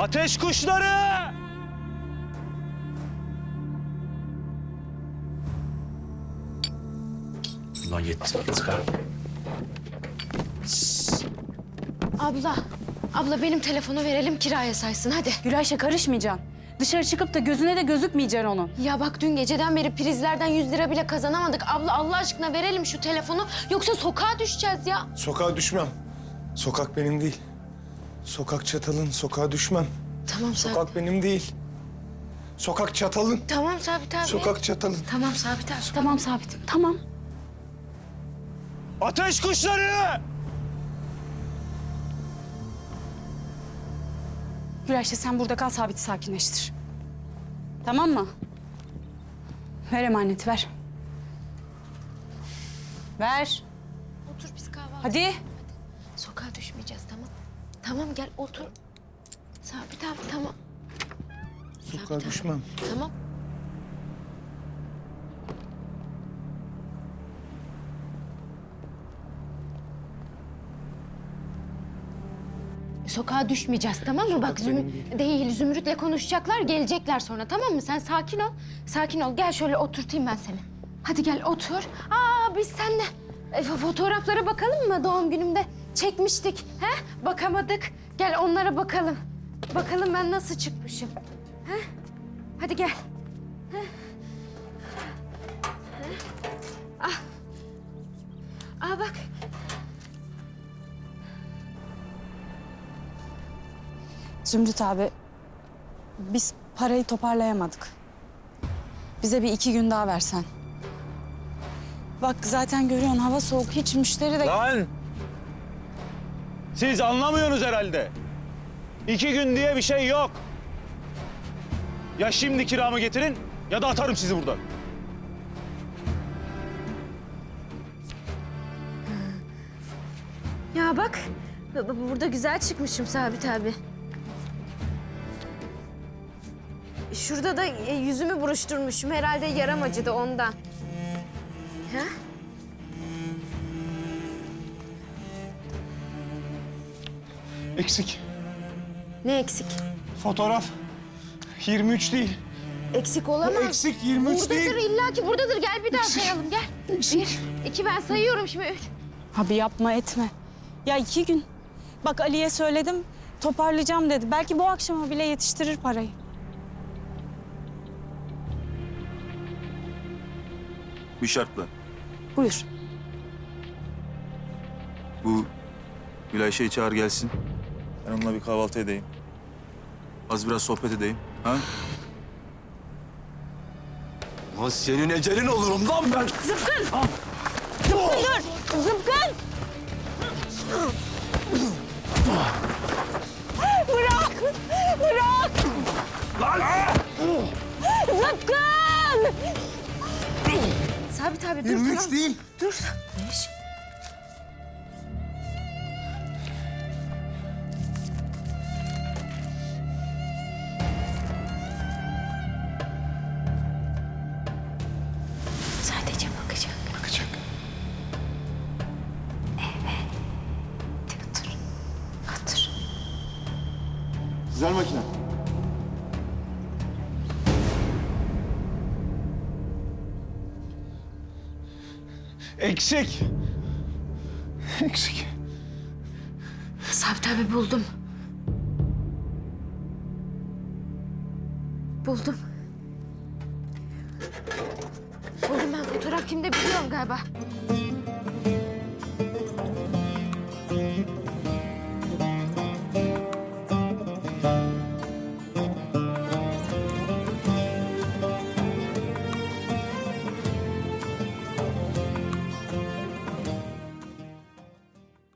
Ateş kuşları! Ulan yetti. Çıkar. Abla, abla benim telefonu verelim kiraya saysın hadi. Gülayşe karışmayacaksın. Dışarı çıkıp da gözüne de gözükmeyeceksin onun. Ya bak dün geceden beri prizlerden 100 lira bile kazanamadık. Abla Allah aşkına verelim şu telefonu yoksa sokağa düşeceğiz ya. Sokağa düşmem. Sokak benim değil. Sokak çatalın, sokağa düşmem. Tamam Sabit. Sokak benim değil. Sokak çatalın. Tamam Sabit abi. Sokak çatalın. Tamam Sabit abi. Tamam Sabit. Tamam. Ateş kuşları! Gülayşe sen burada kal Sabit'i sakinleştir. Tamam mı? Ver emaneti ver. Ver. Otur biz kahvaltı. Hadi. Sokağa düşmeyeceğiz tamam. Tamam gel otur. Sabit abi tamam. Sokağa Sabit abi, düşmem. Tamam. Sokağa düşmeyeceğiz tamam mı? Bak benim Zümrüt değil. Zümrüt'le konuşacaklar, gelecekler sonra tamam mı? Sen sakin ol. Sakin ol. Gel şöyle oturtayım ben seni. Hadi gel otur. Aa biz seninle e, fo- fotoğraflara bakalım mı doğum günümde? Çekmiştik. He? Bakamadık. Gel onlara bakalım. Bakalım ben nasıl çıkmışım. He? Hadi gel. He? He? Ah. Aa bak. Zümrüt abi, biz parayı toparlayamadık. Bize bir iki gün daha versen. Bak zaten görüyorsun hava soğuk, hiç müşteri de... Lan! Siz anlamıyorsunuz herhalde. İki gün diye bir şey yok. Ya şimdi kiramı getirin ya da atarım sizi buradan. Ya bak. bu- bu- Burada güzel çıkmışım Sabit abi. Şurada da e, yüzümü buruşturmuşum. Herhalde yaram acıdı ondan. Eksik. Ne eksik? Fotoğraf. 23 değil. Eksik olamaz. Eksik 23 buradadır değil. illa ki buradadır. Gel bir daha Eksik. sayalım gel. Eksik. Bir, iki ben sayıyorum şimdi. Üç. Abi yapma etme. Ya iki gün. Bak Ali'ye söyledim, toparlayacağım dedi. Belki bu akşama bile yetiştirir parayı. Bir şartla. Buyur. Bu Gülayşe'yi çağır gelsin. Ben onunla bir kahvaltı edeyim. Az biraz sohbet edeyim. Ha? Lan senin ecelin olurum lan ben. Zıpkın! Bırak! Bırak! Zıpkın! Sabit abi dur 23 tamam. değil. Dur. Beş. Güzel makine. Eksik. Eksik. Sabit abi buldum. Buldum. Buldum ben fotoğraf kimde biliyorum galiba.